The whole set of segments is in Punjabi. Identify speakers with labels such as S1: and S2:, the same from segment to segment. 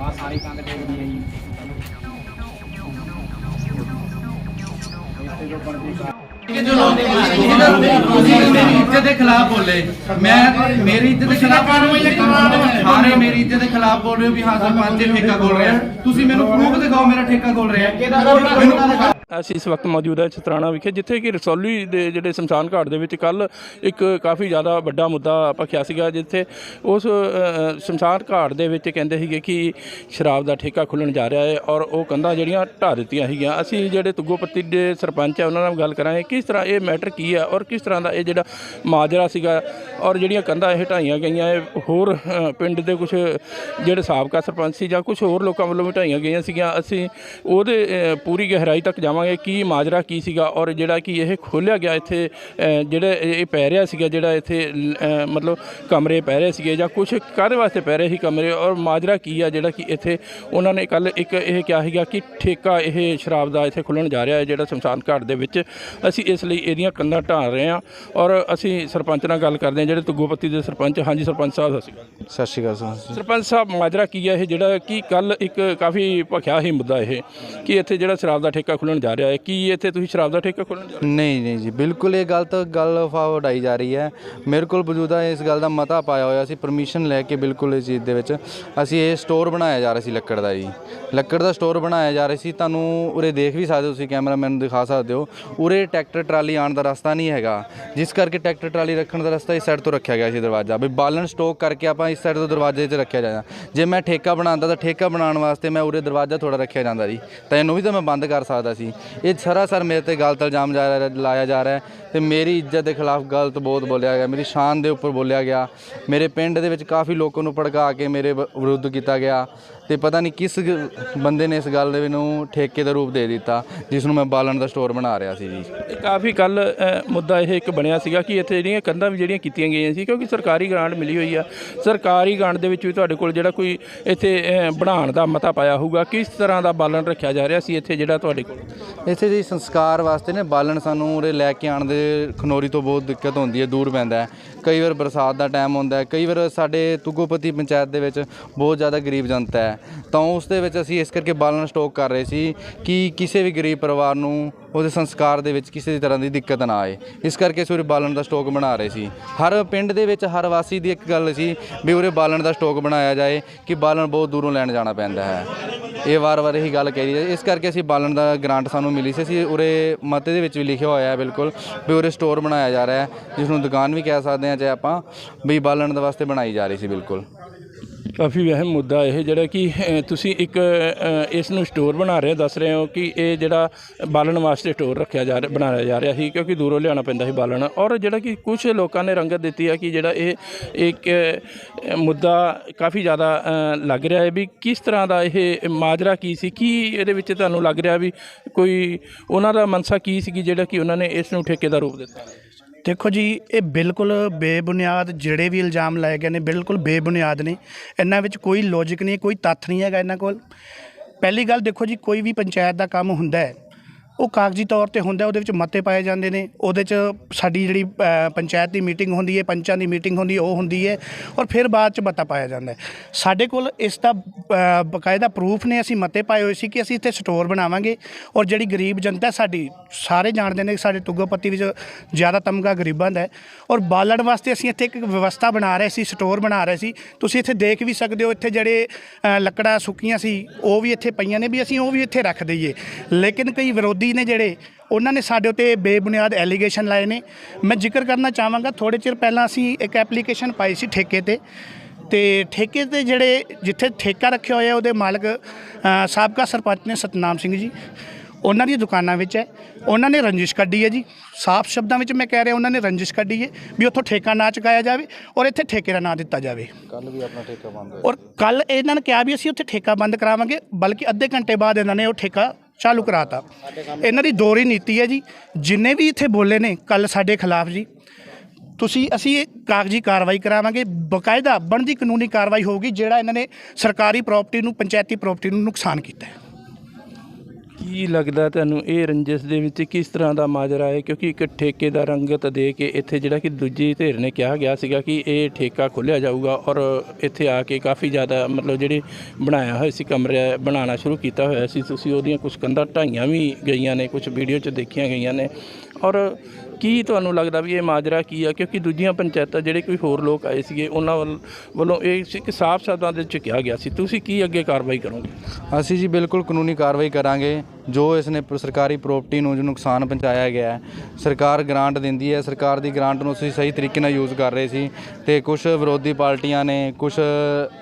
S1: ਆ ਸਾਰੀ ਕੰਧ ਡੇਗਦੀ ਹੈ ਜੀ ਇੱਥੇ ਜੋ ਬਣਦੀ
S2: ਕਿ ਜੋ ਲੋਕ ਤੁਸੀਂ ਮੇਰੀ ਇੱਜ਼ਤ ਦੇ ਖਿਲਾਫ ਬੋਲੇ ਮੈਂ ਮੇਰੀ ਇੱਜ਼ਤ ਦੇ ਖਿਲਾਫ ਸਾਰੇ ਮੇਰੀ ਇੱਜ਼ਤ ਦੇ ਖਿਲਾਫ ਬੋਲ ਰਹੇ ਹੋ। ਵੀ ਹਾਂ ਸਰਪੰਚ ਠੇਕਾ ਖੋਲ ਰਿਹਾ ਤੁਸੀਂ ਮੈਨੂੰ ਪ੍ਰੂਫ ਦਿਖਾਓ ਮੇਰਾ ਠੇਕਾ ਖੋਲ ਰਿਹਾ ਮੈਨੂੰ
S3: ਅਸੀਂ ਇਸ ਵਕਤ ਮੌਜੂਦ ਹਾਂ ਚਤਰਾਣਾ ਵਿਖੇ, ਜਿੱਥੇ ਕਿ ਰਸੌਲੀ ਦੇ ਜਿਹੜੇ ਸ਼ਮਸ਼ਾਨ ਘਾਟ ਦੇ ਵਿੱਚ ਕੱਲ ਇੱਕ ਕਾਫੀ ਜ਼ਿਆਦਾ ਵੱਡਾ ਮੁੱਦਾ ਭਖਿਆ ਸੀਗਾ, ਜਿੱਥੇ ਉਸ ਸ਼ਮਸ਼ਾਨ ਘਾਟ ਦੇ ਵਿੱਚ ਕਹਿੰਦੇ ਸੀਗੇ ਕਿ ਸ਼ਰਾਬ ਦਾ ਠੇਕਾ ਖੁੱਲਣ ਜਾ ਰਿਹਾ ਹੈ ਔਰ ਉਹ ਕੰਧਾਂ ਜਿਹੜੀਆਂ ਢਾਹ ਦਿੱਤੀਆਂ ਸੀਗੀਆਂ। ਅਸੀਂ ਜਿਹੜੇ ਤੁੱਗੋਪੱਤੀ ਦੇ ਸਰਪੰਚ ਹੈ ਉਹਨਾਂ ਨਾਲ ਗੱਲ ਕਰਾਂਗੇ ਕਿਸ ਤਰ੍ਹਾਂ ਇਹ ਮੈਟਰ ਕੀ ਹੈ ਔਰ ਕਿਸ ਤਰ੍ਹਾਂ ਦਾ ਇਹ ਜਿਹੜਾ ਮਾਜਰਾ ਸੀਗਾ ਔਰ ਜਿਹੜੀਆਂ ਕੰਧਾਂ ਇਹ ਢਾਈਆਂ ਗਈਆਂ, ਇਹ ਹੋਰ ਪਿੰਡ ਦੇ ਕੁਝ ਜਿਹੜੇ ਸਾਬਕਾ ਸਰਪੰਚ ਸੀ ਜਾਂ ਕੁਝ ਹੋਰ ਲੋਕਾਂ ਵੱਲੋਂ ਵੀ ਢਾਈਆਂ ਗਈਆਂ ਸੀਗੀਆਂ, ਅਸੀਂ ਉਹਦੇ ਪੂਰੀ ਗਹਿਰਾਈ ਤੱਕ ਜਾਵਾਂ ਜਾਵਾਂਗੇ ਕੀ ਮਾਜਰਾ ਕੀ ਸੀਗਾ ਔਰ ਜਿਹੜਾ ਕਿ ਇਹ ਖੋਲਿਆ ਗਿਆ ਇੱਥੇ ਜਿਹੜਾ ਇਹ ਪੈ ਰਿਹਾ ਸੀਗਾ, ਜਿਹੜਾ ਇੱਥੇ ਮਤਲਬ ਕਮਰੇ ਪੈ ਰਹੇ ਸੀਗੇ ਜਾਂ ਕੁਝ ਕਾਹਦੇ ਵਾਸਤੇ ਪੈ ਰਹੇ ਸੀ ਕਮਰੇ ਔਰ ਮਾਜਰਾ ਕੀ ਆ ਜਿਹੜਾ ਕਿ ਇੱਥੇ ਉਹਨਾਂ ਨੇ ਕੱਲ ਇੱਕ ਇਹ ਕਿਹਾ ਸੀਗਾ ਕਿ ਠੇਕਾ ਇਹ ਸ਼ਰਾਬ ਦਾ ਇੱਥੇ ਖੁੱਲਣ ਜਾ ਰਿਹਾ ਹੈ, ਜਿਹੜਾ ਸ਼ਮਸ਼ਾਨ ਘਾਟ ਦੇ ਵਿੱਚ। ਅਸੀਂ ਇਸ ਲਈ ਇਹਦੀਆਂ ਕੰਧਾਂ ਢਾਹ ਰਹੇ ਹਾਂ ਔਰ ਅਸੀਂ ਸਰਪੰਚ ਨਾਲ ਗੱਲ ਕਰਦੇ ਹਾਂ, ਜਿਹੜੇ ਤੁੱਗੋਪੱਤੀ ਦੇ ਸਰਪੰਚ, ਹਾਂਜੀ ਸਰਪੰਚ ਸਾਹਿਬ, ਸਤਿ ਸ਼੍ਰੀ ਅਕਾਲ।
S4: ਸਤਿ ਸ਼੍ਰੀ ਅਕਾਲ ਸਰ।
S3: ਸਰਪੰਚ ਸਾਹਿਬ ਮਾਜਰਾ ਕੀ ਹੈ ਇਹ ਜਿਹੜਾ ਕਿ ਕੱਲ ਇੱਕ ਕਾਫੀ ਭਖਿਆ ਹੀ ਮੁੱਦਾ ਇਹ ਕਿ ਇੱਥੇ ਜਿਹੜਾ ਸ਼ਰਾਬ ਦਾ ਠੇਕਾ ਖੁੱਲਣ ਜਾ ਰਿਹਾ ਹੈ। ਕੀ ਇੱਥੇ ਤੁਸੀਂ ਸ਼ਰਾਬ ਦਾ ਠੇਕਾ ਖੁੱਲਣ ਜਾ ਰਹੇ
S4: ਨਹੀਂ ਨਹੀਂ ਜੀ ਬਿਲਕੁਲ ਇਹ ਗਲਤ ਗੱਲ ਫਾ ਉਡਾਈ ਜਾ ਰਹੀ ਹੈ। ਮੇਰੇ ਕੋਲ ਮੌਜੂਦਾ ਇਸ ਗੱਲ ਦਾ ਮਤਾ ਪਾਇਆ ਹੋਇਆ ਸੀ ਪਰਮਿਸ਼ਨ ਲੈ ਕੇ ਬਿਲਕੁਲ ਇਸ ਚੀਜ਼ ਦੇ ਵਿੱਚ ਅਸੀਂ ਇਹ ਸਟੋਰ ਬਣਾਇਆ ਜਾ ਰਿਹਾ ਸੀ ਲੱਕੜ ਦਾ ਜੀ। ਲੱਕੜ ਦਾ ਸਟੋਰ ਬਣਾਇਆ ਜਾ ਰਿਹਾ ਸੀ। ਤੁਹਾਨੂੰ ਉਰੇ ਦੇਖ ਵੀ ਸਕਦੇ ਹੋ ਤੁਸੀਂ ਕੈਮਰਾਮੈਨ ਨੂੰ ਦਿਖਾ ਸਕਦੇ ਹੋ। ਉਰੇ ਟਰੈਕਟਰ ਟਰਾਲੀ ਆਉਣ ਦਾ ਰਸਤਾ ਨਹੀਂ ਹੈਗਾ। ਜਿਸ ਕਰਕੇ ਟਰੈਕਟਰ ਟਰਾਲੀ ਰੱਖਣ ਦਾ ਰਸਤਾ ਇਸ ਸਾਈਡ ਤੋਂ ਰੱਖਿਆ ਗਿਆ ਸੀ ਦਰਵਾਜ਼ਾ। ਵੀ ਬਾਲਣ ਸਟੋਕ ਕਰਕੇ ਆਪਾਂ ਇਸ ਸਾਈਡ ਤੋਂ ਦਰਵਾਜ਼ੇ 'ਤੇ ਰੱਖਿਆ ਜਾਣਾ ਜੇ ਮੈਂ ਠੇਕਾ ਬਣਾਉਂਦਾ ਤਾਂ ਠੇਕਾ ਬਣਾਉਣ ਵਾਸਤੇ ਮੈਂ ਉਰੇ ਦਰਵਾਜ਼ਾ ਥੋੜਾ ਰੱਖਿਆ ਜਾਂਦਾ ਜੀ। ਤਾਂ ਇਹਨੂੰ ਵੀ ਤਾਂ ਮੈਂ ਬੰਦ ਕਰ ਸਕਦਾ ਸੀ। ਇਹ ਸਰਾਸਰ ਮੇਰੇ ਤੇ ਗਲਤ ਇਲਜ਼ਾਮ ਜਾ ਰਿਹਾ, ਲਾਇਆ ਜਾ ਰਿਹਾ ਹੈ ਤੇ ਮੇਰੀ ਇੱਜ਼ਤ ਦੇ ਖਿਲਾਫ ਗਲਤ ਬਹੁਤ ਬੋਲਿਆ ਗਿਆ, ਮੇਰੀ ਸ਼ਾਨ ਦੇ ਉੱਪਰ ਬੋਲਿਆ ਗਿਆ। ਮੇਰੇ ਪਿੰਡ ਦੇ ਵਿੱਚ ਕਾਫੀ ਲੋਕਾਂ ਨੂੰ ਭੜਕਾ ਕੇ ਮੇਰੇ ਵਿਰੁੱਧ ਕੀਤਾ ਗਿਆ। ਤੇ ਪਤਾ ਨਹੀਂ ਕਿਸ ਗ- ਬੰਦੇ ਨੇ ਇਸ ਗੱਲ ਦੇ ਨੂੰ ਠੇਕੇ ਦਾ ਰੂਪ ਦੇ ਦਿੱਤਾ ਜਿਸ ਨੂੰ ਮੈਂ ਬਾਲਣ ਦਾ ਸਟੋਰ ਬਣਾ ਰਿਹਾ ਸੀ ਜੀ।
S3: ਇਹ ਕਾਫੀ ਕੱਲ ਮੁੱਦਾ ਇਹ ਇੱਕ ਬਣਿਆ ਸੀਗਾ ਕਿ ਇੱਥੇ ਜਿਹੜੀਆਂ ਕੰਧਾਂ ਵੀ ਜਿਹੜੀਆਂ ਕੀਤੀਆਂ ਗਈਆਂ ਸੀ ਕਿਉਂਕਿ ਸਰਕਾਰੀ ਗ੍ਰਾਂਟ ਮਿਲੀ ਹੋਈ ਆ ਸਰਕਾਰੀ ਗ੍ਰਾਂਟ ਦੇ ਵਿੱਚ ਵੀ ਤੁਹਾਡੇ ਕੋਲ ਜਿਹੜਾ ਕੋਈ ਇੱਥੇ ਅ, ਬਣਾਉਣ ਦਾ ਮਤਾ ਪਾਇਆ ਹੋਊਗਾ ਕਿਸ ਤਰ੍ਹਾਂ ਦਾ ਬਾਲਣ ਰੱਖਿਆ ਜਾ ਰਿਹਾ ਸੀ ਇੱਥੇ ਜਿਹੜਾ ਤੁਹਾਡੇ ਕੋਲ?
S4: ਇੱਥੇ ਜੀ ਸੰਸਕਾਰ ਵਾਸਤੇ ਨੇ ਬਾਲਣ ਸਾਨੂੰ ਉਰੇ ਲੈ ਕੇ ਆਉਣ ਦੇ ਖਨੋਰੀ ਤੋਂ ਬਹੁਤ ਦਿੱਕਤ ਹੁੰਦੀ ਹੈ ਦੂਰ ਪੈਂਦਾ ਹੈ। ਕਈ ਵਾਰ ਬਰਸਾਤ ਦਾ ਟਾਈਮ ਹੁੰਦਾ ਕਈ ਵਾਰ ਸਾਡੇ ਤੁਗੋਪਤੀ ਪੰਚਾਇਤ ਦੇ ਵਿੱਚ ਬਹੁਤ ਜ਼ਿਆਦਾ ਗਰੀਬ ਜਨਤਾ ਹੈ। ਤਾਂ ਉਸ ਦੇ ਵਿੱਚ ਅਸੀਂ ਇਸ ਕਰਕੇ ਬਾਲਣ ਸਟੋਕ ਕਰ ਰਹੇ ਸੀ ਕਿ ਕਿਸੇ ਵੀ ਗਰੀਬ ਪਰਿਵਾਰ ਨੂੰ ਉਹਦੇ ਸੰਸਕਾਰ ਦੇ ਵਿੱਚ ਕਿਸੇ ਤਰ੍ਹਾਂ ਦੀ ਦਿੱਕਤ ਨਾ ਆਏ। ਇਸ ਕਰਕੇ ਅਸੀਂ ਉਰੇ ਬਾਲਣ ਦਾ ਸਟੋਕ ਬਣਾ ਰਹੇ ਸੀ। ਹਰ ਪਿੰਡ ਦੇ ਵਿੱਚ ਹਰ ਵਾਸੀ ਦੀ ਇੱਕ ਗੱਲ ਸੀ ਵੀ ਉਰੇ ਬਾਲਣ ਦਾ ਸਟੋਕ ਬਣਾਇਆ ਜਾਏ ਕਿ ਬਾਲਣ ਬਹੁਤ ਦੂਰੋਂ ਲੈਣ ਜਾਣਾ ਪੈਂਦਾ ਹੈ। ਇਹ ਵਾਰ-ਵਾਰ ਇਹੀ ਗੱਲ ਕਹੀ ਹੈ। ਇਸ ਕਰਕੇ ਅਸੀਂ ਬਾਲਣ ਦਾ ਗ੍ਰਾਂਟ ਸਾਨੂੰ ਮਿਲੀ ਸੀ। ਅਸੀਂ ਉਰੇ ਮਤੇ ਦੇ ਵਿੱਚ ਵੀ ਲਿਖਿਆ ਹੋਇਆ ਹੈ ਬਿਲਕੁਲ ਵੀ ਉਰੇ ਸਟੋਰ ਬਣਾਇਆ ਜਾ ਰਿਹਾ ਹੈ, ਜਿਸ ਨੂੰ ਦੁਕਾਨ ਵੀ ਕਹਿ ਸਕਦੇ ਹਾਂ ਜੇ ਆਪਾਂ ਵੀ ਬਾਲਣ ਦੇ ਵਾਸਤੇ ਬਣਾਈ ਜਾ ਰਹੀ ਸੀ ਬਿਲਕੁਲ।
S3: ਕਾਫੀ ਅਹਿਮ ਮੁੱਦਾ ਇਹ ਜਿਹੜਾ ਕਿ ਤੁਸੀਂ ਇੱਕ ਇਸ ਨੂੰ ਸਟੋਰ ਬਣਾ ਰਹੇ ਹੋ, ਦੱਸ ਰਹੇ ਹੋ ਕਿ ਇਹ ਜਿਹੜਾ ਬਾਲਣ ਵਾਸਤੇ ਸਟੋਰ ਰੱਖਿਆ ਜਾ ਰਿਹਾ, ਬਣਾਇਆ ਜਾ ਰਿਹਾ ਸੀ, ਕਿਉਂਕਿ ਦੂਰੋਂ ਲਿਆਉਣਾ ਪੈਂਦਾ ਸੀ ਬਾਲਣ। ਔਰ ਜਿਹੜਾ ਕਿ ਕੁਝ ਲੋਕਾਂ ਨੇ ਰੰਗਤ ਦਿੱਤੀ ਹੈ ਕਿ ਜਿਹੜਾ ਇਹ ਇੱਕ ਮੁੱਦਾ ਕਾਫੀ ਜ਼ਿਆਦਾ ਲੱਗ ਰਿਹਾ ਹੈ ਵੀ ਕਿਸ ਤਰ੍ਹਾਂ ਦਾ ਇਹ ਮਾਜਰਾ ਕੀ ਸੀ, ਕੀ ਇਹਦੇ ਵਿੱਚ ਤੁਹਾਨੂੰ ਲੱਗ ਰਿਹਾ ਵੀ ਕੋਈ, ਉਹਨਾਂ ਦਾ ਮਨਸਾ ਕੀ ਸੀ ਜਿਹੜਾ ਕਿ ਉਹਨਾਂ ਨੇ ਇਸ ਨੂੰ ਠੇਕੇ ਦਾ ਰੂਪ ਦਿੱਤਾ?
S5: ਦੇਖੋ ਜੀ, ਇਹ ਬਿਲਕੁਲ ਬੇਬੁਨਿਆਦ ਜਿਹੜੇ ਵੀ ਇਲਜ਼ਾਮ ਲਾਏ ਗਏ ਨੇ, ਬਿਲਕੁਲ ਬੇਬੁਨਿਆਦ ਨੇ। ਇਹਨਾਂ ਵਿੱਚ ਕੋਈ ਲੌਜੀਕ ਨਹੀਂ, ਕੋਈ ਤੱਥ ਨਹੀਂ ਹੈਗਾ ਇਹਨਾਂ ਕੋਲ। ਪਹਿਲੀ ਗੱਲ ਦੇਖੋ ਜੀ, ਕੋਈ ਵੀ ਪੰਚਾਇਤ ਦਾ ਕੰਮ ਹੁੰਦਾ ਹੈ ਉਹ ਕਾਗਜ਼ੀ ਤੌਰ ਤੇ ਹੁੰਦਾ ਉਹਦੇ ਵਿੱਚ ਮਤੇ ਪਾਏ ਜਾਂਦੇ ਨੇ। ਉਹਦੇ 'ਚ ਸਾਡੀ ਜਿਹੜੀ ਪੰਚਾਇਤ ਦੀ ਮੀਟਿੰਗ ਹੁੰਦੀ ਹੈ ਪੰਚਾਂ ਦੀ ਮੀਟਿੰਗ ਹੁੰਦੀ ਉਹ ਹੁੰਦੀ ਹੈ। ਔਰ ਫਿਰ ਬਾਅਦ 'ਚ ਮਤਾ ਪਾਇਆ ਜਾਂਦਾ ਸਾਡੇ ਕੋਲ ਇਸ ਦਾ ਅ, ਬਕਾਇਦਾ ਪ੍ਰੂਫ ਨੇ ਅਸੀਂ ਮਤੇ ਪਾਏ ਹੋਏ ਸੀ ਕਿ ਅਸੀਂ ਇੱਥੇ ਸਟੋਰ ਬਣਾਵਾਂਗੇ। ਔਰ ਜਿਹੜੀ ਗਰੀਬ ਜਨਤਾ ਸਾਡੀ ਸਾਰੇ ਜਾਣਦੇ ਨੇ ਕਿ ਸਾਡੇ ਤੁੱਗੋਪੱਤੀ ਵਿੱਚ ਜ਼ਿਆਦਾ ਤਮਗਾ ਗਰੀਬਾਂ ਦਾ ਹੈ। ਔਰ ਬਾਲਣ ਵਾਸਤੇ ਅਸੀਂ ਇੱਥੇ ਇੱਕ ਵਿਵਸਥਾ ਬਣਾ ਰਹੇ ਸੀ ਸਟੋਰ ਬਣਾ ਰਹੇ ਸੀ। ਤੁਸੀਂ ਇੱਥੇ ਦੇਖ ਵੀ ਸਕਦੇ ਹੋ ਇੱਥੇ ਜਿਹੜੇ ਲੱਕੜਾਂ ਸੁੱਕੀਆਂ ਸੀ ਉਹ ਵੀ ਇੱਥੇ ਪਈਆਂ ਨੇ ਵੀ ਅਸੀਂ ਉਹ ਵੀ ਇੱਥੇ ਰੱਖ ਦਈਏ। ਲੇਕਿਨ ਕਈ ਵਿਰੋਧੀ ਨੇ ਜਿਹੜੇ ਉਹਨਾਂ ਨੇ ਸਾਡੇ ਉੱਤੇ ਬੇਬੁਨਿਆਦ ਐਲੀਗੇਸ਼ਨ ਲਾਏ ਨੇ। ਮੈਂ ਜ਼ਿਕਰ ਕਰਨਾ ਚਾਹਾਂਗਾ ਥੋੜੇ ਚਿਰ ਪਹਿਲਾਂ ਅਸੀਂ ਇੱਕ ਐਪਲੀਕੇਸ਼ਨ ਪਾਈ ਸੀ ਠੇਕੇ ਤੇ। ਤੇ ਠੇਕੇ ਤੇ ਜਿਹੜੇ ਜਿੱਥੇ ਠੇਕਾ ਰੱਖਿਆ ਹੋਇਆ ਉਹਦੇ ਮਾਲਕ ਸਾਬਕਾ ਸਰਪੰਚ ਨੇ ਸਤਨਾਮ ਸਿੰਘ ਜੀ। ਉਹਨਾਂ ਦੀਆਂ ਦੁਕਾਨਾਂ ਵਿੱਚ ਹੈ। ਉਹਨਾਂ ਨੇ ਰੰਜਿਸ਼ ਕੱਢੀ ਹੈ ਜੀ। ਸਾਫ਼ ਸ਼ਬਦਾਂ ਵਿੱਚ ਮੈਂ ਕਹਿ ਰਿਹਾ ਉਹਨਾਂ ਨੇ ਰੰਜਿਸ਼ ਕੱਢੀ ਹੈ ਵੀ ਉੱਥੋਂ ਠੇਕਾ ਨਾ ਚੁਕਾਇਆ ਜਾਵੇ ਔਰ ਇੱਥੇ ਠੇਕੇ ਦਾ ਨਾਂ ਦਿੱਤਾ ਜਾਵੇ।
S4: ਕੱਲ ਵੀ ਆਪਣਾ ਠੇਕਾ ਬੰਦ
S5: ਔਰ ਕੱਲ ਇਹਨਾਂ ਨੇ ਕਿਹਾ ਵੀ ਅਸੀਂ ਉੱਥੇ ਠੇਕਾ ਬੰਦ ਕਰਾਵਾਂਗੇ ਬਲਕਿ ਅੱਧੇ ਘੰਟੇ ਬਾਅਦ ਇਹਨਾਂ ਨੇ ਉਹ ਠੇਕਾ ਚਾਲੂ ਕਰਾਤਾ। ਇਹਨਾਂ ਦੀ ਦੋਹਰੀ ਨੀਤੀ ਹੈ ਜੀ, ਜਿੰਨੇ ਵੀ ਇੱਥੇ ਬੋਲੇ ਨੇ ਕੱਲ ਸਾਡੇ ਖਿਲਾਫ ਜੀ, ਤੁਸੀਂ, ਅਸੀਂ ਇਹ ਕਾਗਜ਼ੀ ਕਾਰਵਾਈ ਕਰਾਵਾਂਗੇ, ਬਕਾਇਦਾ ਬਣਦੀ ਕਾਨੂੰਨੀ ਕਾਰਵਾਈ ਹੋਊਗੀ ਜਿਹੜਾ ਇਹਨਾਂ ਨੇ ਸਰਕਾਰੀ ਪ੍ਰਾਪਰਟੀ ਨੂੰ, ਪੰਚਾਇਤੀ ਪ੍ਰਾਪਰਟੀ ਨੂੰ ਨੁਕਸਾਨ ਕੀਤਾ ਹੈ।
S3: ਕੀ ਲੱਗਦਾ ਤੁਹਾਨੂੰ ਇਹ ਰੰਜਿਸ਼ ਦੇ ਵਿੱਚ ਕਿਸ ਤਰ੍ਹਾਂ ਦਾ ਮਾਜਰਾ ਹੈ? ਕਿਉਂਕਿ ਇੱਕ ਠੇਕੇ ਦਾ ਰੰਗਤ ਦੇ ਕੇ ਇੱਥੇ ਜਿਹੜਾ ਕਿ ਦੂਜੀ ਧਿਰ ਨੇ ਕਿਹਾ ਗਿਆ ਸੀਗਾ ਕਿ ਇਹ ਠੇਕਾ ਖੋਲ੍ਹਿਆ ਜਾਊਗਾ ਔਰ ਇੱਥੇ ਆ ਕੇ ਕਾਫੀ ਜ਼ਿਆਦਾ ਮਤਲਬ ਜਿਹੜੇ ਬਣਾਇਆ ਹੋਇਆ ਸੀ ਕਮਰੇ ਬਣਾਉਣਾ ਸ਼ੁਰੂ ਕੀਤਾ ਹੋਇਆ ਸੀ। ਤੁਸੀਂ ਉਹਦੀਆਂ ਕੁਝ ਕੰਧਾਂ ਢਾਈਆਂ ਵੀ ਗਈਆਂ ਨੇ ਕੁਝ ਵੀਡੀਓ 'ਚ ਦੇਖੀਆਂ ਗਈਆਂ ਨੇ। ਔਰ ਕੀ ਤੁਹਾਨੂੰ ਲੱਗਦਾ ਵੀ ਇਹ ਮਾਜਰਾ ਕੀ ਆ? ਕਿਉਂਕਿ ਦੂਜੀਆਂ ਪੰਚਾਇਤਾਂ ਜਿਹੜੇ ਕੋਈ ਹੋਰ ਲੋਕ ਆਏ ਸੀਗੇ, ਉਹਨਾਂ ਵੱਲ ਵੱਲੋਂ ਇਹ ਸੀ ਕਿ ਸਾਫ਼ ਸ਼ਬਦਾਂ ਦੇ ਵਿੱਚ ਕਿਹਾ ਗਿਆ ਸੀ। ਤੁਸੀਂ ਕੀ ਅੱਗੇ ਕਾਰਵਾਈ ਕਰੋਗੇ?
S4: ਅਸੀਂ ਜੀ ਬਿਲਕੁਲ ਕਾਨੂੰਨੀ ਕਾਰਵਾਈ ਕਰਾਂਗੇ। ਜੋ ਇਸ ਨੇ ਪ- ਸਰਕਾਰੀ ਪ੍ਰਾਪਰਟੀ ਨੂੰ ਜੋ ਨੁਕਸਾਨ ਪਹੁੰਚਾਇਆ ਗਿਆ ਹੈ, ਸਰਕਾਰ ਗ੍ਰਾਂਟ ਦਿੰਦੀ ਹੈ। ਸਰਕਾਰ ਦੀ ਗ੍ਰਾਂਟ ਨੂੰ ਅਸੀਂ ਸਹੀ ਤਰੀਕੇ ਨਾਲ ਯੂਜ਼ ਕਰ ਰਹੇ ਸੀ ਤੇ ਕੁਝ ਵਿਰੋਧੀ ਪਾਰਟੀਆਂ ਨੇ ਕੁਝ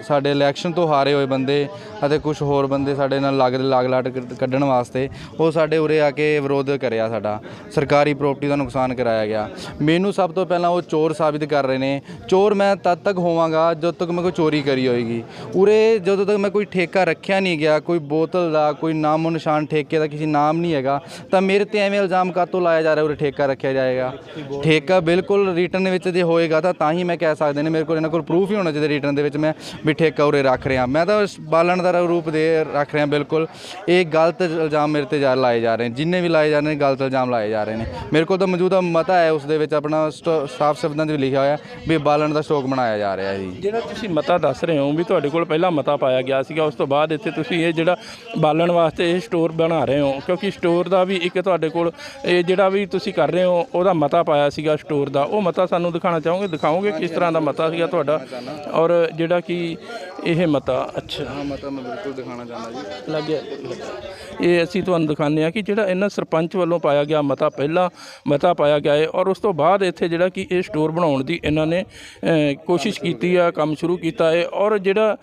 S4: ਸਾਡੇ ਇਲੈਕਸ਼ਨ ਤੋਂ ਹਾਰੇ ਹੋਏ ਬੰਦੇ ਅਤੇ ਕੁਝ ਹੋਰ ਬੰਦੇ ਸਾਡੇ ਨਾਲ ਲਾਗ ਲਾਗ ਲਾਟ ਕੱਢਣ ਵਾਸਤੇ ਉਹ ਸਾਡੇ ਉਰੇ ਆ ਕੇ ਵਿਰੋਧ ਕਰਿਆ ਸਾਡਾ। ਸਰਕਾਰੀ ਪ੍ਰਾਪਰਟੀ ਦਾ ਨੁਕਸਾਨ ਕਰਾਇਆ ਗਿਆ। ਮੈਨੂੰ ਸਭ ਤੋਂ ਪਹਿਲਾਂ ਉਹ ਚੋਰ ਸਾਬਿਤ ਕਰ ਰਹੇ ਨੇ। ਚੋਰ ਮੈਂ ਤਦ ਤੱਕ ਹੋਵਾਂਗਾ ਜਦੋਂ ਤੱਕ ਮੈਂ ਕੋਈ ਚੋਰੀ ਕਰੀ ਹੋਏਗੀ। ਉਰੇ ਜਦੋਂ ਤੱਕ ਮੈਂ ਕੋਈ ਠੇਕਾ ਰੱਖਿਆ ਨਹੀਂ ਗਿਆ, ਕੋਈ ਬੋਤਲ ਦਾ, ਕੋਈ ਨਾਮੋ ਨਿਸ਼ਾਨ ਠੇਕੇ ਦਾ ਕਿਸੇ ਨਾਮ ਨਹੀਂ ਹੈਗਾ, ਤਾਂ ਮੇਰੇ ਤੇ ਐਵੇਂ ਇਲਜ਼ਾਮ ਕਾਤੋਂ ਲਾਇਆ ਜਾ ਰਿਹਾ ਉਰੇ ਠੇਕਾ ਰੱਖਿਆ ਜਾਏਗਾ? ਠੇਕਾ ਬਿਲਕੁਲ ਰਿਟਰਨ ਵਿੱਚ ਜੇ ਹੋਏਗਾ ਤਾਂ ਤਾਂ ਹੀ ਮੈਂ ਕਹਿ ਸਕਦੇ ਨੇ, ਮੇਰੇ ਕੋਲ ਇਹਨਾਂ ਕੋਲ ਪ੍ਰੂਫ ਹੀ ਹੋਣਾ ਚਾਹੀਦਾ ਰਿਟਰਨ ਦੇ ਵਿੱਚ ਮੈਂ ਵੀ ਠੇਕਾ ਉਰੇ ਰੱਖ ਰਿਹਾ। ਮੈਂ ਤਾਂ ਬਾਲਣ ਦਾ ਰੂਪ ਦੇ ਰੱਖ ਰਿਹਾ ਬਿਲਕੁਲ। ਇਹ ਗਲਤ ਇਲਜ਼ਾਮ ਮੇਰੇ ਤੇ ਜਾ ਲਾਏ ਜਾ ਰਹੇ ਨੇ, ਜਿੰਨੇ ਵੀ ਲਾਏ ਜਾ ਰਹੇ ਨੇ, ਗਲਤ ਇਲਜ਼ਾਮ ਲਾਏ ਜਾ ਰਹੇ ਨੇ। ਮੇਰੇ ਕੋਲ ਤਾਂ ਮੌਜੂਦਾ ਮਤਾ ਹੈ ਉਸ ਦੇ ਵਿੱਚ ਆਪਣਾ ਸਾਫ਼ ਸ਼ਬਦਾਂ ਵੀ ਲਿਖਿਆ ਹੋਇਆ ਵੀ ਬਾਲਣ ਦਾ ਸਟਾਕ ਬਣਾਇਆ ਜਾ ਰਿਹਾ ਹੈ ਜੀ।
S3: ਜਿਹੜਾ ਤੁਸੀਂ ਮਤਾ ਦੱਸ ਰਹੇ ਹੋ ਵੀ ਤੁਹਾਡੇ ਕੋਲ ਪਹਿਲਾਂ ਮਤਾ ਪਾਇਆ ਗਿਆ ਸੀਗਾ ਉਸ ਤੋਂ ਬਾਅਦ ਇੱਥੇ ਤੁਸੀਂ ਇਹ ਜਿਹੜਾ ਬਾਲਣ ਵਾਸਤੇ ਇਹ ਸਟੋਰ ਬਣਾ ਰਹੇ ਹੋ ਕਿਉਂਕਿ ਸਟੋਰ ਦਾ ਵੀ ਇੱਕ ਤੁਹਾਡੇ ਕੋਲ ਇਹ ਜਿਹੜਾ ਵੀ ਤੁਸੀਂ ਕਰ ਰਹੇ ਹੋ ਉਹਦਾ ਮਤਾ ਪਾਇਆ ਸੀਗਾ ਸਟੋਰ ਦਾ। ਉਹ ਮਤਾ ਸਾਨੂੰ ਦਿਖਾਣਾ ਚਾਹੋਗੇ? ਦਿਖਾਓਗੇ ਕਿਸ ਤਰ੍ਹਾਂ ਦਾ ਮਤਾ ਸੀਗਾ ਤੁਹਾਡਾ? ਔਰ ਜਿਹੜਾ ਕਿ ਇਹ ਮਤਾ ਅੱਛਾ।
S4: ਹਾਂ ਮਤਾ ਮੈਂ ਬਿਲਕੁਲ ਦਿਖਾਉਣਾ ਚਾਹੁੰਦਾ ਜੀ।
S3: ਲੱਗ ਗਿਆ। ਇਹ ਅਸੀਂ ਤੁਹਾਨੂੰ ਦਿਖਾਉਂਦੇ ਆ ਕਿ ਜਿਹੜਾ ਇਹਨਾਂ ਸਰਪੰਚ ਵੱਲੋਂ ਪਾਇਆ ਗਿਆ ਮਤਾ ਪਹਿਲਾਂ ਮਤਾ ਪਾਇਆ ਗਿਆ ਹੈ ਔਰ ਉਸ ਤੋਂ ਬਾਅਦ ਇੱਥੇ ਜਿਹੜਾ ਕਿ ਇਹ ਸਟੋਰ ਬਣਾਉਣ ਦੀ ਇਹਨਾਂ ਨੇ ਕੋਸ਼ਿਸ਼ ਕੀਤੀ ਆ, ਕੰਮ ਸ਼ੁਰੂ ਕੀਤਾ ਹੈ ਔਰ ਜਿਹੜਾ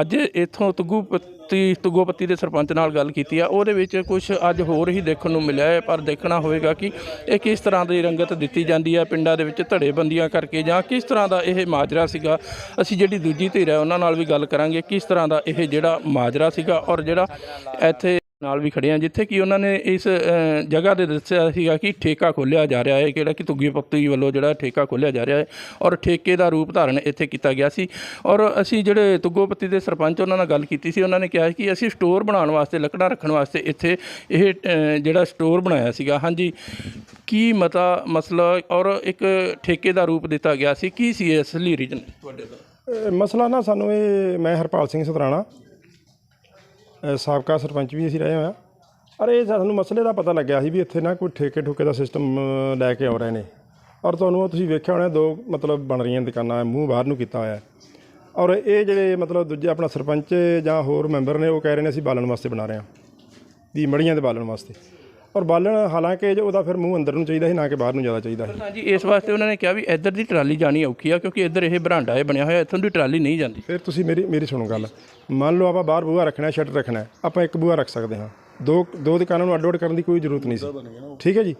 S3: ਅੱਜ ਇੱਥੋਂ ਤਗੂਪਤੀ ਤਗੋਪਤੀ ਦੇ ਸਰਪੰਚ ਨਾਲ ਗੱਲ ਕੀਤੀ ਆ, ਉਹਦੇ ਵਿੱਚ ਕੁਝ ਅੱਜ ਹੋਰ ਹੀ ਦੇਖਣ ਨੂੰ ਮਿਲਿਆ ਹੈ, ਪਰ ਦੇਖਣਾ ਹੋਵੇਗਾ ਕਿ ਇਹ ਕਿਸ ਤਰ੍ਹਾਂ ਦੀ ਰੰਗਤ ਦਿੱਤੀ ਜਾਂਦੀ ਹੈ ਪਿੰਡਾਂ ਦੇ ਵਿੱਚ ਧੜੇਬੰਦੀਆਂ ਕਰਕੇ ਜਾਂ ਕਿਸ ਤਰ੍ਹਾਂ ਦਾ ਇਹ ਮਾਜਰਾ ਸੀਗਾ। ਅਸੀਂ ਜਿਹੜੀ ਦੂਜੀ ਧਿਰ ਹੈ, ਉਹਨਾਂ ਨਾਲ ਵੀ ਗੱਲ ਕਰਾਂਗੇ ਕਿਸ ਤਰ੍ਹਾਂ ਦਾ ਇਹ ਜਿਹੜਾ ਮਾਜਰਾ ਸੀਗਾ ਔਰ ਜਿਹੜਾ ਇੱਥੇ ਨਾਲ ਵੀ ਖੜੇ ਆ। ਜਿੱਥੇ ਕਿ ਉਹਨਾਂ ਨੇ ਇਸ ਜਗ੍ਹਾ ਦੇ ਦੱਸਿਆ ਸੀਗਾ ਕਿ ਠੇਕਾ ਖੋਲ੍ਹਿਆ ਜਾ ਰਿਹਾ ਹੈ ਕਿਹੜਾ ਕਿ ਤੁੱਗੀ ਪੱਤੀ ਵੱਲੋਂ ਜਿਹੜਾ ਠੇਕਾ ਖੋਲ੍ਹਿਆ ਜਾ ਰਿਹਾ ਹੈ ਔਰ ਠੇਕੇ ਦਾ ਰੂਪ ਧਾਰਨ ਇੱਥੇ ਕੀਤਾ ਗਿਆ ਸੀ। ਔਰ ਅਸੀਂ ਜਿਹੜੇ ਤੁੱਗੋ ਪੱਤੀ ਦੇ ਸਰਪੰਚ ਉਹਨਾਂ ਨਾਲ ਗੱਲ ਕੀਤੀ ਸੀ ਉਹਨਾਂ ਨੇ ਕਿਹਾ ਕਿ ਅਸੀਂ ਸਟੋਰ ਬਣਾਉਣ ਵਾਸਤੇ ਲੱਕੜਾਂ ਰੱਖਣ ਵਾਸਤੇ ਇੱਥੇ ਇਹ ਅ, ਜਿਹੜਾ ਸਟੋਰ ਬਣਾਇਆ ਸੀਗਾ। ਹਾਂਜੀ ਕੀ ਮਤਾ ਮਸਲਾ ਔਰ ਇੱਕ ਠੇਕੇ ਦਾ ਰੂਪ ਦਿੱਤਾ ਗਿਆ ਸੀ ਕੀ ਸੀ ਇਹ ਅਸਲੀ ਰੀਜਨ ਤੁਹਾਡੇ ਦਾ
S6: ਮਸਲਾ ਨਾ ਸਾਨੂੰ ਇਹ ਮੈਂ ਹਰਪਾਲ ਸਿੰਘ ਸਤਰਾਣਾ। ਅ, ਸਾਬਕਾ ਸਰਪੰਚ ਵੀ ਅਸੀਂ ਰਹੇ ਹੋਇਆ ਅਰੇ ਇਹ ਸਾਨੂੰ ਮਸਲੇ ਦਾ ਪਤਾ ਲੱਗਿਆ ਸੀ ਵੀ ਇੱਥੇ ਨਾ ਕੋਈ ਠੇਕੇ ਠੁਕੇ ਦਾ ਸਿਸਟਮ ਲੈ ਕੇ ਆ ਰਹੇ ਨੇ। ਔਰ ਤੁਹਾਨੂੰ ਉਹ ਤੁਸੀਂ ਵੇਖਿਆ ਹੋਣਾ ਦੋ ਮਤਲਬ ਬਣ ਰਹੀਆਂ ਦੁਕਾਨਾਂ ਮੂੰਹ ਬਾਹਰ ਨੂੰ ਕੀਤਾ ਹੋਇਆ। ਹੈ। ਔਰ ਇਹ ਜਿਹੜੇ ਮਤਲਬ ਦੂਜੇ ਆਪਣਾ ਸਰਪੰਚ ਜਾਂ ਹੋਰ ਮੈਂਬਰ ਨੇ ਉਹ ਕਹਿ ਰਹੇ ਨੇ ਅਸੀਂ ਬਾਲਣ ਵਾਸਤੇ ਬਣਾ ਰਹੇ ਹਾਂ। ਵੀ ਮੜੀਆਂ ਦੇ ਬਾਲਣ ਵਾਸਤੇ। ਔਰ ਬਾਲਣ ਹਾਲਾਂਕਿ ਜੋ ਉਹਦਾ ਫਿਰ ਮੂੰਹ ਅੰਦਰ ਨੂੰ ਚਾਹੀਦਾ ਸੀ ਨਾ ਕਿ ਬਾਹਰ ਨੂੰ ਜ਼ਿਆਦਾ ਚਾਹੀਦਾ ਸੀ।
S3: ਹਾਂਜੀ ਇਸ ਵਾਸਤੇ ਉਹਨਾਂ ਨੇ ਕਿਹਾ ਵੀ ਇੱਧਰ ਦੀ ਟਰਾਲੀ ਜਾਣੀ ਔਖੀ ਆ ਕਿਉਂਕਿ ਇੱਧਰ ਇਹ ਬਰਾਂਡਾ ਇਹ ਬਣਿਆ ਹੋਇਆ ਇੱਥੋਂ ਦੀ ਟਰਾਲੀ ਨਹੀਂ ਜਾਂਦੀ।
S6: ਫਿਰ ਤੁਸੀਂ ਮੇਰੀ ਮੇਰੀ ਸੁਣੋ ਗੱਲ। ਮੰਨ ਲਓ ਆਪਾਂ ਬਾਹਰ ਬੂਹਾ ਰੱਖਣਾ ਸ਼ਟਰ ਰੱਖਣਾ ਆਪਾਂ ਇੱਕ ਬੂਹਾ ਰੱਖ ਸਕਦੇ ਹਾਂ। ਦੋ ਦੋ ਦੁਕਾਨਾਂ ਨੂੰ ਅੱਡ ਅੱਡ ਕਰਨ ਦੀ ਕੋਈ ਜ਼ਰੂਰਤ ਨਹੀਂ ਸੀ। ਠੀਕ ਹੈ ਜੀ?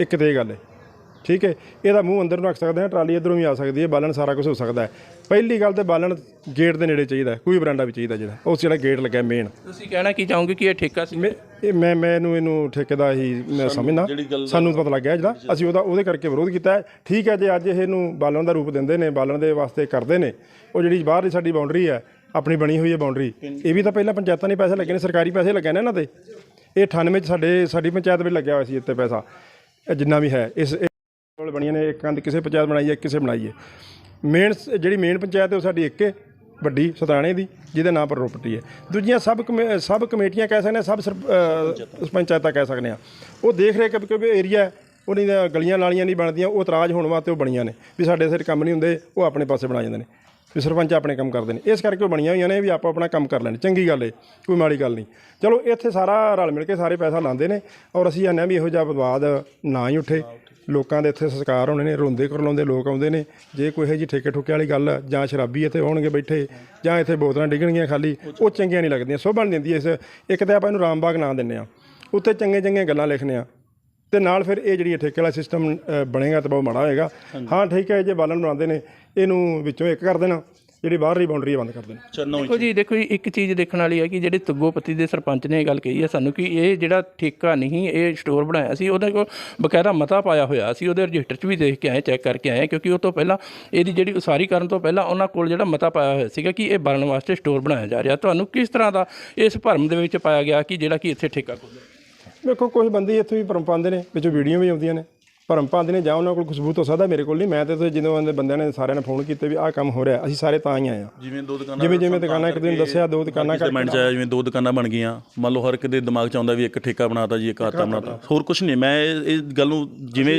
S6: ਇੱਕ ਤੇ ਇਹ ਗੱਲ ਹੈ। ਠੀਕ ਹੈ? ਇਹਦਾ ਮੂੰਹ ਅੰਦਰ ਨੂੰ ਰੱਖ ਸਕਦੇ ਹਾਂ ਟਰਾਲੀ ਇਧਰੋਂ ਵੀ ਆ ਸਕਦੀ ਹੈ ਬਾਲਣ ਸਾਰਾ ਕੁਝ ਹੋ ਸਕਦਾ ਹੈ। ਪਹਿਲੀ ਗੱਲ ਤੇ ਬਾਲਣ ਗੇਟ ਦੇ ਨੇੜੇ ਚਾਹੀਦਾ ਕੋਈ ਬਰਾਂਡਾ ਵੀ ਚਾਹੀਦਾ ਜਿਹੜਾ ਉਸ ਜਿਹੜਾ ਗੇਟ ਲੱਗਾ ਮੇਨ
S3: ਤੁਸੀਂ ਕਹਿਣਾ ਕੀ ਚਾਹੋਗੇ ਕਿ ਇਹ ਠੇਕਾ ਸੀ?
S6: ਮੈਂ ਇਹ ਮੈਂ ਮੈਨੂੰ ਇਹਨੂੰ ਠੇਕੇਦਾਰ ਹੀ ਮੈਂ ਸਮਝਣਾ ਸਾਨੂੰ ਪਤਾ ਲੱਗਿਆ ਜਿਹੜਾ। ਅਸੀਂ ਉਹਦਾ ਉਹਦੇ ਕਰਕੇ ਵਿਰੋਧ ਕੀਤਾ ਹੈ। ਠੀਕ ਹੈ ਜੇ ਅੱਜ ਇਹਨੂੰ ਬਾਲਣ ਦਾ ਰੂਪ ਦਿੰਦੇ ਨੇ ਬਾਲਣ ਦੇ ਵਾਸਤੇ ਕਰਦੇ ਨੇ ਉਹ ਜਿਹੜੀ ਬਾਹਰ ਦੀ ਸਾਡੀ ਬਾਉਂਡਰੀ ਹੈ ਆਪਣੀ ਬਣੀ ਹੋਈ ਹੈ ਬਾਉਂਡਰੀ ਇਹ ਵੀ ਤਾਂ ਪਹਿਲਾਂ ਪੰਚਾਇਤਾਂ ਨੇ ਪੈਸੇ ਲੱਗੇ ਨੇ ਸਰਕਾਰੀ ਪੈਸੇ ਲੱਗੇ ਨੇ ਇਹਨਾਂ ਤੇ ਇਹ 98 ਚ ਸਾਡੇ ਸਾਡੀ ਪੰਚਾਇਤ ਵਿੱਚ ਲੱਗਿਆ ਹੋਇਆ ਸੀ ਇੱਥੇ ਪੈਸਾ। ਇਹ ਜਿੰਨਾ ਵੀ ਹੈ ਇਸ ਕੋਲ ਬਣੀਆਂ ਨੇ ਇੱਕ ਕੰਦ ਕਿਸੇ ਪੰਚਾਇਤ ਬਣਾਈ ਹੈ ਕਿਸੇ ਬਣਾਈ ਹੈ ਮੇਨ ਜਿਹੜੀ ਮੇਨ ਪੰਚਾਇਤ ਹੈ ਉਹ ਸਾਡੀ ਇੱਕ ਹੈ ਵੱਡੀ ਸਤਾਣੇ ਦੀ ਜਿਹਦੇ ਨਾਮ ਪਰ ਪ੍ਰੋਪਰਟੀ ਹੈ। ਦੂਜੀਆਂ ਕਮੇ- ਸਬ ਕਮੇਟੀਆਂ ਕਹਿ ਸਕਦੇ ਸਰਪ- ਅਹ ਪੰਚਾਇਤਾਂ। ਕਹਿ ਸਕਦੇ ਹਾਂ। ਉਹ ਦੇਖ ਰਹੇ ਕਿ ਕਿ ਏਰੀਆ ਉਹਨੀ ਦੀਆਂ ਗਲੀਆਂ ਨਾਲੀਆਂ ਨਹੀਂ ਬਣਦੀਆਂ ਉਹ ਇਤਰਾਜ਼ ਹੋਣ ਵਾਸਤੇ ਉਹ ਬਣੀਆਂ ਨੇ। ਵੀ ਸਾਡੇ ਸਿਰ ਕੰਮ ਨਹੀਂ ਹੁੰਦੇ ਉਹ ਆਪਣੇ ਪਾਸੇ ਬਣਾ ਜਾਂਦੇ ਨੇ। ਵੀ ਸਰਪੰਚ ਆਪਣੇ ਕੰਮ ਕਰਦੇ ਨੇ। ਇਸ ਕਰਕੇ ਉਹ ਬਣੀਆਂ ਹੋਈਆਂ ਨੇ ਵੀ ਆਪਾਂ ਆਪਣਾ ਕੰਮ ਕਰ ਲੈਣ ਚੰਗੀ ਗੱਲ ਏ ਕੋਈ ਮਾੜੀ ਗੱਲ ਨਹੀਂ। ਚਲੋ ਇੱਥੇ ਸਾਰਾ ਰਲ ਮਿਲ ਕੇ ਸਾਰੇ ਪੈਸਾ ਲਾਉਂਦੇ ਨੇ ਔਰ ਅਸੀਂ ਆਨੇ ਵੀ ਇਹੋ ਜਿਹਾ ਵਿਵਾਦ ਨਾ ਹੀ ਉੱਠੇ। ਲੋਕਾਂ ਦੇ ਇੱਥੇ ਸੰਸਕਾਰ ਹੋਣੇ ਨੇ ਰੋਂਦੇ ਕਰਲਾਉਂਦੇ ਲੋਕ ਆਉਂਦੇ ਨੇ। ਜੇ ਕੋਈ ਇਹੋ ਜਿਹੀ ਠੇਕੇ ਠੁਕੇ ਵਾਲੀ ਗੱਲ ਜਾਂ ਸ਼ਰਾਬੀ ਇੱਥੇ ਹੋਣਗੇ ਬੈਠੇ ਜਾਂ ਇੱਥੇ ਬੋਤਲਾਂ ਡਿੱਗਣਗੀਆਂ ਖਾਲੀ ਉਹ ਚੰਗੀਆਂ ਨਹੀਂ ਲੱਗਦੀਆਂ ਸੋਭਣ ਦਿੰਦੀ ਇਸ। ਇੱਕ ਤਾਂ ਆਪਾਂ ਇਹਨੂੰ ਰਾਮਬਾਗ ਨਾਂ ਦਿੰਨੇ ਆ ਉੱਤੇ ਚੰਗੇ ਚੰਗੀਆਂ ਗੱਲਾਂ ਲਿਖਨੇ ਆ ਤੇ ਨਾਲ ਫਿਰ ਇਹ ਜਿਹੜੀ ਠੇਕੇ ਵਾਲਾ ਸਿਸਟਮ ਬਣੇਗਾ ਤਾਂ ਬਹੁਤ ਮਾੜਾ ਹੋਏਗਾ। ਹਾਂ ਠੀਕ ਹੈ ਜੇ ਬਾਲਣ ਬਣਾਉਂਦੇ ਨੇ ਇਹਨੂੰ ਵਿੱਚੋਂ ਇੱਕ ਕਰ ਦੇਣਾ। ਜਿਹੜੀ ਬਾਹਰਲੀ ਬਾਉਂਡਰੀ ਬੰਦ ਕਰ ਦੇਣ।
S7: ਚੰਨੋ
S3: ਦੇਖੋ ਜੀ ਦੇਖੋ ਜੀ ਇੱਕ ਚੀਜ਼ ਦੇਖਣ ਵਾਲੀ ਹੈ ਕਿ ਜਿਹੜੇ ਤੁੱਗੋਪੱਤੀ ਦੇ ਸਰਪੰਚ ਨੇ ਇਹ ਗੱਲ ਕਹੀ ਹੈ ਸਾਨੂੰ ਕਿ ਇਹ ਜਿਹੜਾ ਠੇਕਾ ਨਹੀਂ ਇਹ ਸਟੋਰ ਬਣਾਇਆ ਸੀ ਉਹਦੇ ਕੋਲ ਬਕਾਇਦਾ ਮਤਾ ਪਾਇਆ ਹੋਇਆ ਸੀ ਉਹਦੇ ਰਜਿਸਟਰ 'ਚ ਵੀ ਦੇਖ ਕੇ ਆਏ ਚੈੱਕ ਕਰਕੇ ਆਏ ਕਿਉਂਕਿ ਉਹ ਤੋਂ ਪਹਿਲਾਂ ਇਹਦੀ ਜਿਹੜੀ ਉਸਾਰੀ ਕਰਨ ਤੋਂ ਪਹਿਲਾਂ ਉਹਨਾਂ ਕੋਲ ਜਿਹੜਾ ਮਤਾ ਪਾਇਆ ਹੋਇਆ ਸੀਗਾ ਕਿ ਇਹ ਬਣਨ ਵਾਸਤੇ ਸਟੋਰ ਬਣਾਇਆ ਜਾ ਰਿਹਾ। ਤੁਹਾਨੂੰ ਕਿਸ ਤਰ੍ਹਾਂ ਦਾ ਇਸ ਭਰਮ ਦੇ ਵਿੱਚ ਪਾਇਆ ਗਿਆ ਕਿ ਜਿਹੜਾ ਕਿ ਇੱਥੇ ਠੇਕਾ ਖੋਲ੍ਹਿਆ
S6: ਵੇਖੋ ਕੁਝ ਬੰਦੇ ਇੱਥੇ ਵੀ ਭਰਮ ਪਾਉਂਦੇ ਨੇ ਵਿੱਚੋਂ ਵੀਡੀਓ ਵੀ ਆਉਂਦੀਆਂ ਨੇ। ਭਰਮ ਪਾਉਂਦੇ ਨੇ ਜਾਂ ਉਹਨਾਂ ਕੋਲ ਸਬੂਤ ਹੋ ਸਕਦਾ ਮੇਰੇ ਕੋਲ ਨਹੀਂ ਮੈਂ ਤੇ ਜਦੋਂ ਆਂਦੇ ਬੰਦਿਆਂ ਨੇ ਸਾਰਿਆਂ ਨੇ ਫੋਨ ਕੀਤੇ ਵੀ ਆਹ ਕੰਮ ਹੋ ਰਿਹਾ ਅਸੀਂ ਸਾਰੇ ਤਾਂ ਹੀ ਆਏ ਆ
S7: ਜਿਵੇਂ ਦੋ ਦੁਕਾਨਾਂ
S6: ਜਿਵੇਂ ਜਿਵੇਂ ਦੁਕਾਨਾਂ ਇੱਕ ਦਿਨ ਦੱਸਿਆ ਦੋ ਦੁਕਾਨਾਂ
S7: ਕਿਸੇ ਮਾਈਂਡ 'ਚ ਆਇਆ ਜਿਵੇਂ ਦੋ ਦੁਕਾਨਾਂ ਬਣ ਗਈਆਂ ਮੰਨ ਲਓ ਹਰ ਇੱਕ ਦੇ ਦਿਮਾਗ 'ਚ ਆਉਂਦਾ ਵੀ ਇੱਕ ਠੇਕਾ ਬਣਾਤਾ ਜੀ ਇੱਕ ਆਤਾ ਬਣਾਤਾ। ਹੋਰ ਕੁਝ ਨਹੀਂ ਮੈਂ ਇਹ ਇਹ ਗੱਲ ਨੂੰ ਜਿਵੇਂ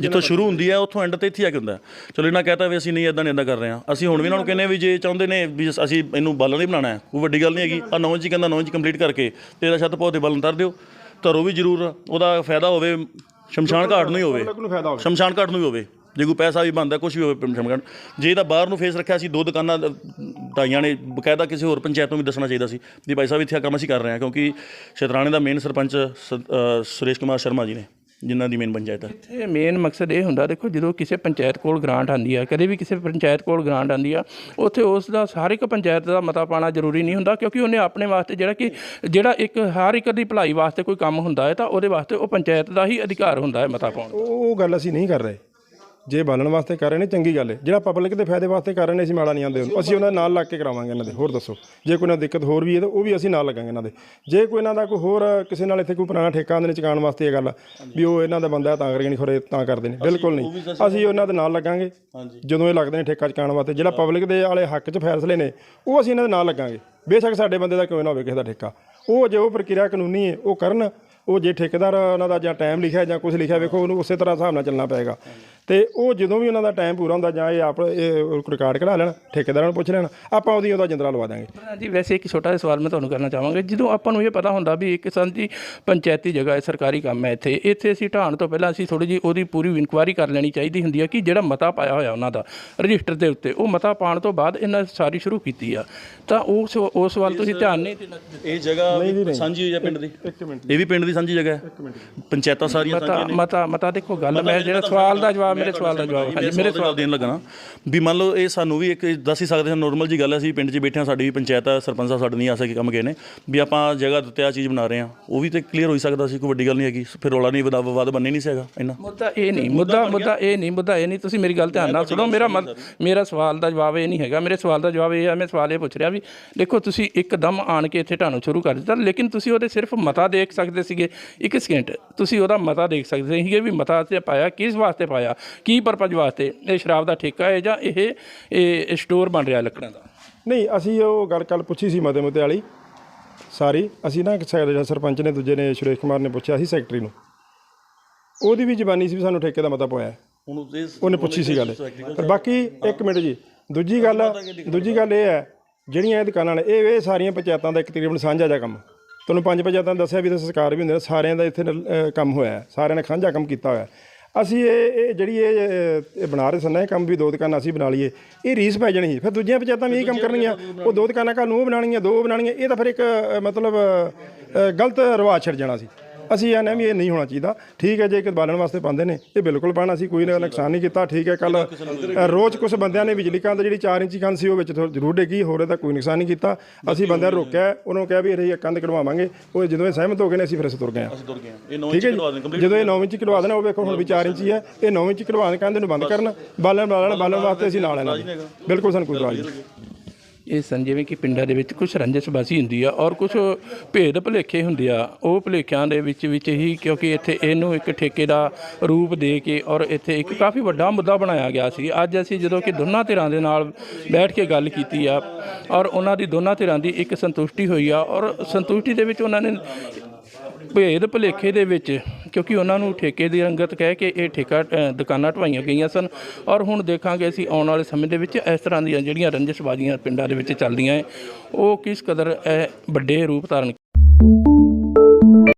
S7: ਜਿੱਥੋਂ ਸ਼ੁਰੂ ਹੁੰਦੀ ਹੈ ਉੱਥੋਂ ਐਂਡ ਤੇ ਇੱਥੇ ਆ ਕੇ ਹੁੰਦਾ। ਚਲੋ ਇਹਨਾਂ ਕਹਤਾ ਵੀ ਅਸੀਂ ਨਹੀਂ ਇਦਾਂ ਨਹੀਂ ਇਦਾਂ ਕਰ ਰਹੇ ਹਾਂ। ਅਸੀਂ ਹੁਣ ਵੀ ਇਹਨਾਂ ਨੂੰ ਕਹਿੰਦੇ ਵੀ ਜੇ ਚਾਹੁੰਦੇ ਨੇ ਵੀ ਅਸੀਂ ਇਹਨੂੰ ਬਾਲਣ ਨਹੀਂ ਬਣਾਉਣਾ ਹੈ ਕੋਈ ਵੱਡੀ ਗੱਲ ਨਹੀਂ ਹੈਗੀ। ਆ ਨੌਂ ਜੀ ਕਹਿੰਦਾ ਨੌਂ ਜੀ ਕੰਪਲੀਟ ਕਰਕੇ ਤੇਰਾ ਛੱਤ ਪੌਦੇ ਬਾਲਣ ਤਰ ਦਿਓ ਧਰੋ ਵੀ ਜ਼ਰੂਰ ਉਹਦਾ ਫਾਇਦਾ ਹੋਵੇ ਸ਼ਮਸ਼ਾਨ ਘਾਟ ਨੂੰ ਹੀ ਹੋਵੇ।
S6: ਲੋਕ ਨੂੰ ਫਾਇਦਾ ਹੋਵੇ।
S7: ਸ਼ਮਸ਼ਾਨ ਘਾਟ ਨੂੰ ਵੀ ਹੋਵੇ। ਜੇ ਕੋਈ ਪੈਸਾ ਵੀ ਬਣਦਾ ਕੁਝ ਵੀ ਹੋਵੇ ਸ਼ਮਸ਼ਾਨ ਜੇ ਇਹਦਾ ਬਾਹਰ ਨੂੰ ਫੇਸ ਰੱਖਿਆ ਸੀ ਦੋ ਦੁਕਾਨਾਂ ਢਾਈਆਂ ਨੇ ਬਕਾਇਦਾ ਕਿਸੇ ਹੋਰ ਪੰਚਾਇਤ ਨੂੰ ਵੀ ਦੱਸਣਾ ਚਾਹੀਦਾ ਸੀ ਵੀ ਭਾਈ ਸਾਹਿਬ ਇੱਥੇ ਆ ਕੰਮ ਅਸੀਂ ਕਰ ਰਹੇ ਹਾਂ ਕਿਉਂਕਿ ਸ਼ਤਰਾਣੇ ਦਾ ਮੇਨ ਸਰਪੰਚ ਸੁਰੇਸ਼ ਕੁਮਾਰ ਸ਼ਰਮਾ ਜੀ ਨੇ। ਜਿਨ੍ਹਾਂ ਦੀ ਮੇਨ ਪੰਚਾਇਤ ਹੈ
S3: ਇਹ ਮੇਨ ਮਕਸਦ ਇਹ ਹੁੰਦਾ ਦੇਖੋ ਜਦੋਂ ਕਿਸੇ ਪੰਚਾਇਤ ਕੋਲ ਗ੍ਰਾਂਟ ਆਂਦੀ ਆ ਕਦੇ ਵੀ ਕਿਸੇ ਪੰਚਾਇਤ ਕੋਲ ਗ੍ਰਾਂਟ ਆਂਦੀ ਆ ਉੱਥੇ ਉਸ ਦਾ ਹਰ ਇੱਕ ਪੰਚਾਇਤ ਦਾ ਮਤਾ ਪਾਣਾ ਜ਼ਰੂਰੀ ਨਹੀਂ ਹੁੰਦਾ ਕਿਉਂਕਿ ਉਹਨੇ ਆਪਣੇ ਵਾਸਤੇ ਜਿਹੜਾ ਕਿ ਜਿਹੜਾ ਇੱਕ ਹਰ ਇੱਕ ਦੀ ਭਲਾਈ ਵਾਸਤੇ ਕੋਈ ਕੰਮ ਹੁੰਦਾ ਹੈ ਤਾਂ ਉਹਦੇ ਵਾਸਤੇ ਉਹ ਪੰਚਾਇਤ ਦਾ ਹੀ ਅਧਿਕਾਰ ਹੁੰਦਾ ਹੈ ਮਤਾ ਪਾਉਣ ਦਾ।
S6: ਉਹ ਗੱਲ ਅਸੀਂ ਨਹੀਂ ਕਰ ਰਹੇ ਜੇ ਬਾਲਣ ਵਾਸਤੇ ਕਰ ਰਹੇ ਨੇ ਚੰਗੀ ਗੱਲ ਹੈ ਜਿਹੜਾ ਪਬਲਿਕ ਦੇ ਫਾਇਦੇ ਵਾਸਤੇ ਕਰ ਰਹੇ ਨੇ ਅਸੀਂ ਮਾੜਾ ਨਹੀਂ ਆਂਦੇ। ਅਸੀਂ ਉਹਨਾਂ ਨਾਲ ਲੱਗ ਕੇ ਕਰਾਵਾਂਗੇ ਇਹਨਾਂ ਦੇ। ਹੋਰ ਦੱਸੋ। ਜੇ ਕੋਈ ਨਾ ਦਿੱਕਤ ਹੋਰ ਵੀ ਹੈ ਤਾਂ ਉਹ ਵੀ ਅਸੀਂ ਨਾਲ ਲੱਗਾਂਗੇ ਇਹਨਾਂ ਦੇ। ਜੇ ਕੋਈ ਇਹਨਾਂ ਦਾ ਕੋਈ ਹੋਰ ਕਿਸੇ ਨਾਲ ਇੱਥੇ ਕੋਈ ਪੁਰਾਣਾ ਠੇਕਾ ਆਂਦੇ ਨੇ ਚਕਾਉਣ ਵਾਸਤੇ ਇਹ ਗੱਲ ਵੀ ਉਹ ਇਹਨਾਂ ਦਾ ਬੰਦਾ ਤਾਂ ਕਰਕੇ ਨਹੀਂ ਖੋਰੇ ਤਾਂ ਕਰਦੇ ਨੇ। ਬਿਲਕੁਲ ਨਹੀਂ। ਅਸੀਂ ਉਹਨਾਂ ਦੇ ਨਾਲ ਲੱਗਾਂਗੇ। ਜਦੋਂ ਇਹ ਲੱਗਦੇ ਨੇ ਠੇਕਾ ਚਕਾਉਣ ਵਾਸਤੇ ਜਿਹੜਾ ਪਬਲਿਕ ਦੇ ਵਾਲੇ ਹੱਕ 'ਚ ਫੈਸਲੇ ਨੇ ਉਹ ਅਸੀਂ ਇਹਨਾਂ ਦੇ ਨਾਲ ਲੱਗਾਂਗੇ। ਬੇਸ਼ੱਕ ਸਾਡੇ ਬੰਦੇ ਦਾ ਕਿਉਂ ਨਾ ਹੋਵੇ ਕਿਸੇ ਦਾ ਠੇਕਾ। ਉਹ ਜੇ ਉਹ ਪ੍ਰਕਿਰਿਆ ਕਾਨੂੰਨੀ ਹੈ ਉਹ ਕਰਨ ਉਹ ਜੇ ਠੇਕੇਦਾਰ ਉਹਨਾਂ ਦਾ ਜਾਂ ਟਾਈਮ ਲਿਖਿਆ ਜਾਂ ਕੁਝ ਲਿਖਿਆ ਵੇਖੋ ਉਹਨੂੰ ਉਸੇ ਤਰ੍ਹਾਂ ਹਿਸਾਬ ਨਾਲ ਚੱਲਣਾ ਪਏਗਾ। ਤੇ ਉਹ ਜਦੋਂ ਵੀ ਉਹਨਾਂ ਦਾ ਟਾਈਮ ਪੂਰਾ ਹੁੰਦਾ ਜਾਂ ਇਹ ਆਪ ਇਹ ਰਿਕਾਰਡ ਕਢਾ ਲੈਣ ਠੇਕੇਦਾਰਾਂ ਨੂੰ ਪੁੱਛ ਲੈਣ ਆਪਾਂ ਉਹਦੀ ਉਹਦਾ ਜਿੰਦਰਾ ਲਵਾ ਦਾਂਗੇ
S3: ਜੀ ਵੈਸੇ ਇੱਕ ਛੋਟਾ ਜਿਹਾ ਸਵਾਲ ਮੈਂ ਤੁਹਾਨੂੰ ਕਰਨਾ ਚਾਹਾਂਗਾ। ਜਦੋਂ ਆਪਾਂ ਨੂੰ ਇਹ ਪਤਾ ਹੁੰਦਾ ਵੀ ਇੱਕ ਸਾਂਝੀ ਪੰਚਾਇਤੀ ਜਗ੍ਹਾ ਹੈ ਸਰਕਾਰੀ ਕੰਮ ਹੈ ਇੱਥੇ ਇੱਥੇ ਅਸੀਂ ਢਾਣ ਤੋਂ ਪਹਿਲਾਂ ਅਸੀਂ ਥੋੜੀ ਜੀ ਉਹਦੀ ਪੂਰੀ ਇਨਕੁਆਇਰੀ ਕਰ ਲੈਣੀ ਚਾਹੀਦੀ ਹੁੰਦੀ ਹੈ ਕਿ ਜਿਹੜਾ ਮਤਾ ਪਾਇਆ ਹੋਇਆ ਉਹਨਾਂ ਦਾ ਰਜਿਸਟਰ ਦੇ ਉੱਤੇ। ਉਹ ਮਤਾ ਪਾਉਣ ਤੋਂ ਬਾਅਦ ਇਹਨਾਂ ਸਾਰੀ ਸ਼ੁਰੂ ਕੀਤੀ ਆ। ਤਾਂ ਉਸ ਉਸ ਵੱਲ ਤੁਸੀਂ ਧਿਆਨ ਨਹੀਂ ਦੇਣਾ।
S7: ਇਹ ਜਗ੍ਹਾ ਸਾਂਝੀ ਹੋਈ ਹੈ ਪਿੰਡ ਦੀ?
S6: ਇੱਕ ਮਿੰਟ।
S7: ਇਹ ਵੀ ਪਿੰਡ ਦੀ ਸਾਂਝੀ ਜਗ੍ਹਾ ਹੈ? ਪੰਚਾਇਤਾਂ ਸਾਰੀਆਂ
S3: ਮਤਾ
S7: ਸਾਂਝੀਆਂ ਨੇ?
S3: ਮਤਾ ਮਤਾ ਦੇਖੋ ਗੱਲ ਮੈਂ ਜਿਹੜਾ ਸਵਾਲ ਦਾ ਜਵਾਬ ਮੇਰੇ ਸਵਾਲ ਦਾ ਜਵਾਬ ਹਾਂਜੀ ਮੇਰੇ
S7: ਸਵਾਲ ਦੇਣ ਲੱਗਾ ਨਾ ਵੀ ਮੰਨ ਲਓ ਇਹ ਸਾਨੂੰ ਵੀ ਇੱਕ ਦੱਸ ਹੀ ਸਕਦੇ ਹਾਂ ਨਾਰਮਲ ਜੀ ਗੱਲ ਹੈ ਅਸੀਂ ਪਿੰਡ 'ਚ ਬੈਠੇ ਹਾਂ ਸਾਡੀ ਵੀ ਪੰਚਾਇਤ ਹੈ ਸਰਪੰਚ ਸਾਹਿਬ ਸਾਡੇ ਨਹੀਂ ਆ ਸਕੇ ਕੰਮ ਗਏ ਨੇ ਵੀ ਆਪਾਂ ਜਗ੍ਹਾ ਦਿੱਤੇ ਆ ਚੀਜ਼ ਬਣਾ ਰਹੇ ਹਾਂ ਉਹ ਵੀ ਤੇ ਕਲੀਅਰ ਹੋਈ ਸਕਦਾ ਸੀ ਕੋਈ ਵੱਡੀ ਗੱਲ ਨਹੀਂ ਹੈਗੀ ਫਿਰ ਰੌਲਾ ਨਹੀਂ ਵਧਾ ਵਿਵਾਦ ਬੰਨੇ ਨਹੀਂ ਸੀਗਾ ਇੰਨਾ।
S3: ਮੁੱਦਾ ਇਹ ਨਹੀਂ ਮੁੱਦਾ ਮੁੱਦਾ ਇਹ ਨਹੀਂ ਮੁੱਦਾ ਇਹ ਨਹੀਂ ਤੁਸੀਂ ਮੇਰੀ ਗੱਲ ਧਿਆਨ ਨਾਲ ਸੁਣੋ ਮੇਰਾ ਮੇਰਾ ਸਵਾਲ ਦਾ ਜਵਾਬ ਇਹ ਨਹੀਂ ਹੈਗਾ ਮੇਰੇ ਸਵਾਲ ਦਾ ਜਵਾਬ ਇਹ ਹੈ ਮੈਂ ਸਵਾਲ ਇਹ ਪੁੱਛ ਰਿਹਾ ਵੀ ਦੇਖੋ ਤੁਸੀਂ ਇੱਕਦਮ ਆਣ ਕੇ ਇੱਥੇ ਢਾਣੂ ਸ਼ੁਰੂ ਕਰ ਦਿੱਤਾ ਲੇਕਿਨ ਤੁਸੀਂ ਉਹਦੇ ਸਿਰਫ ਮਤਾ ਦੇਖ ਸਕਦੇ ਸੀਗੇ। ਇੱਕ ਸਕਿੰਟ ਤੁਸੀਂ ਉਹਦਾ ਮਤਾ ਦੇਖ ਸਕਦੇ ਸੀਗੇ ਵੀ ਮਤਾ ਤੇ ਪਾਇਆ ਕਿਸ ਵਾਸਤੇ ਪਾਇਆ? ਕੀ ਪਰਪਸ ਵਾਸਤੇ? ਇਹ ਸ਼ਰਾਬ ਦਾ ਠੇਕਾ ਹੈ ਜਾਂ ਇਹ ਇਹ ਸਟੋਰ ਬਣ ਰਿਹਾ ਲੱਕੜਾਂ ਦਾ?
S6: ਨਹੀਂ ਅਸੀਂ ਉਹ ਗੱਲ ਕੱਲ ਪੁੱਛੀ ਸੀ ਮਤੇ ਮੁਤੇ ਵਾਲੀ। ਸਾਰੀ ਅਸੀਂ ਨਾ ਇੱਕ ਸਰਪੰਚ ਨੇ ਦੂਜੇ ਨੇ ਸੁਰੇਸ਼ ਕੁਮਾਰ ਨੇ ਪੁੱਛਿਆ ਸੀ ਸੈਕਟਰੀ ਨੂੰ। ਉਹਦੀ ਵੀ ਜ਼ਬਾਨੀ ਸੀ ਵੀ ਸਾਨੂੰ ਠੇਕੇ ਦਾ ਮਤਾ ਪਵਾਇਆ
S7: ਇਹ
S6: ਉਹਨੇ ਪੁੱਛੀ ਸੀ ਗੱਲ। ਪਰ ਬਾਕੀ ਇੱਕ ਮਿੰਟ ਜੀ। ਦੂਜੀ ਗੱਲ ਦੂਜੀ ਗੱਲ ਇਹ ਹੈ ਜਿਹੜੀਆਂ ਇਹ ਦੁਕਾਨਾਂ ਨੇ ਇਹ ਇਹ ਸਾਰੀਆਂ ਪੰਚਾਇਤਾਂ ਦਾ ਇੱਕ ਤਕਰੀਬਨ ਸਾਂਝਾ ਜਿਹਾ ਕੰਮ। ਤੁਹਾਨੂੰ ਪੰਜ ਪੰਚਾਇਤਾਂ ਨੇ ਦੱਸਿਆ ਵੀ ਤੇ ਸਰਕਾਰ ਵੀ ਹੁੰਦੇ ਨੇ ਸਾਰਿਆਂ ਦਾ ਇੱਥੇ ਕੰਮ ਹੋਇਆ। ਸਾਰਿਆਂ ਨੇ ਸਾਂਝਾ ਕੰਮ ਕੀਤਾ ਹੋਇਆ। ਅਸੀਂ ਇਹ ਇਹ ਜਿਹੜੀ ਇਹ ਇਹ ਬਣਾ ਰਹੇ ਸਨ ਨਾ ਇਹ ਕੰਮ ਵੀ ਦੋ ਦੁਕਾਨਾਂ ਅਸੀਂ ਬਣਾ ਲਈਏ ਇਹ ਰੀਸ ਪੈ ਜਾਣੀ ਸੀ। ਫਿਰ ਦੂਜੀਆਂ ਪੰਚਾਇਤਾਂ ਵੀ ਇਹ ਕੰਮ ਕਰਨਗੀਆਂ ਉਹ ਦੋ ਦੁਕਾਨਾਂ ਕੱਲ੍ਹ ਨੂੰ ਉਹ ਬਣਾਉਣਗੀਆਂ ਦੋ ਬਣਾਉਣਗੀਆਂ ਇਹ ਤਾਂ ਫਿਰ ਇੱਕ ਅ, ਮਤਲਬ ਅ, ਗਲਤ ਰਿਵਾਜ ਛੱਡ ਜਾਣਾ ਸੀ। ਅਸੀਂ ਇਹ ਵੀ ਇਹ ਨਹੀਂ ਹੋਣਾ ਚਾਹੀਦਾ। ਠੀਕ ਹੈ ਜੇ ਇੱਕ ਬਾਲਣ ਵਾਸਤੇ ਪਾਉਂਦੇ ਨੇ ਇਹ ਬਿਲਕੁਲ ਪਾਣਾ ਸੀ ਕੋਈ ਨਾ ਨੁਕਸਾਨ ਨਹੀਂ ਕੀਤਾ। ਠੀਕ ਹੈ ਕੱਲ ਰੋਜ਼ ਕੁਝ ਬੰਦਿਆਂ ਨੇ ਬਿਜਲੀ ਕੰਧ ਜਿਹੜੀ 4 ਇੰਚੀ ਕੰਧ ਸੀ ਉਹ ਵਿੱਚ ਜ਼ਰੂਰ ਡੇਗੀ ਹੋਰ ਇਹਦਾ ਕੋਈ ਨੁਕਸਾਨ ਨਹੀਂ ਕੀਤਾ। ਅਸੀਂ ਬੰਦਿਆਂ ਰੋਕਿਆ ਉਹਨਾਂ ਨੂੰ ਕਿਹਾ ਵੀ ਇਹ ਕੰਧ ਕਢਵਾਵਾਂਗੇ। ਉਹ ਜਦੋਂ ਇਹ ਸਹਿਮਤ ਹੋ ਗਏ ਨੇ ਅਸੀਂ ਫਿਰ ਅਸੀਂ ਤੁਰ ਗਏ ਹਾਂ। ਠੀਕ ਹੈ
S7: ਕਢਵਾ ਦੇਣ
S6: ਜੀ ਜਦੋਂ ਇਹ 9 ਇੰਚ ਕਢਵਾ ਦੇਣਾ ਉਹ ਵੇਖੋ ਹੁਣ ਵੀ 4 ਇੰਚੀ ਹੈ। ਇਹ 9 ਇੰਚ ਕਢਵਾ ਦੇ ਕੰਧ ਨੂੰ ਬੰਦ ਕਰਨ ਬਾਲਣ ਬਾਲਣ ਬਾਲਣ ਵਾਸਤੇ ਅਸੀਂ ਨਾਲ ਇਹਨਾਂ ਦੇ ਬਿਲਕੁਲ ਸਾਨੂੰ ਕੋਈ ਇਤਰਾਜ਼ ਨਹੀਂ।
S3: ਇਹ ਸਨ, ਜਿਵੇਂ ਕਿ ਪਿੰਡਾਂ ਦੇ ਵਿੱਚ ਕੁਝ ਰੰਜਸਬਾਜ਼ੀ ਹੁੰਦੀ ਆ ਔਰ ਕੁਝ ਭੇਦ ਭੁਲੇਖੇ ਹੁੰਦੇ ਆ। ਉਹ ਭੁਲੇਖਿਆਂ ਦੇ ਵਿੱਚ ਵਿੱਚ ਹੀ ਕਿਉਂਕਿ ਇੱਥੇ ਇਹਨੂੰ ਇੱਕ ਠੇਕੇ ਦਾ ਰੂਪ ਦੇ ਕੇ ਔਰ ਇੱਥੇ ਇੱਕ ਕਾਫੀ ਵੱਡਾ ਮੁੱਦਾ ਬਣਾਇਆ ਗਿਆ ਸੀ। ਅੱਜ ਅਸੀਂ ਜਦੋਂ ਕਿ ਦੋਨਾਂ ਧਿਰਾਂ ਦੇ ਨਾਲ ਬੈਠ ਕੇ ਗੱਲ ਕੀਤੀ ਆ ਔਰ ਉਹਨਾਂ ਦੀ ਦੋਨਾਂ ਧਿਰਾਂ ਦੀ ਇੱਕ ਸੰਤੁਸ਼ਟੀ ਹੋਈ ਆ ਔਰ ਸੰਤੁਸ਼ਟੀ ਦੇ ਵਿੱਚ ਉਹਨਾਂ ਨੇ ਭੇਦ ਭੁਲੇਖੇ ਦੇ ਵਿੱਚ ਕਿਉਂਕਿ ਉਹਨਾਂ ਨੂੰ ਠੇਕੇ ਦੀ ਰੰਗਤ ਕਹਿ ਕੇ ਇਹ ਠੇਕਾ ਦੁਕਾਨਾਂ ਢਵਾਈਆਂ ਗਈਆਂ ਸਨ। ਔਰ ਹੁਣ ਦੇਖਾਂਗੇ ਅਸੀਂ ਆਉਣ ਵਾਲੇ ਸਮੇਂ ਦੇ ਵਿੱਚ ਇਸ ਤਰ੍ਹਾਂ ਦੀਆਂ ਜਿਹੜੀਆਂ ਰੰਜਿਸ਼ਬਾਜ਼ੀਆਂ ਪਿੰਡਾਂ ਦੇ ਵਿੱਚ ਚੱਲਦੀਆਂ ਹੈ ਉਹ ਕਿਸ ਕਦਰ ਇਹ ਵੱਡੇ ਰੂਪ ਧਾਰਨ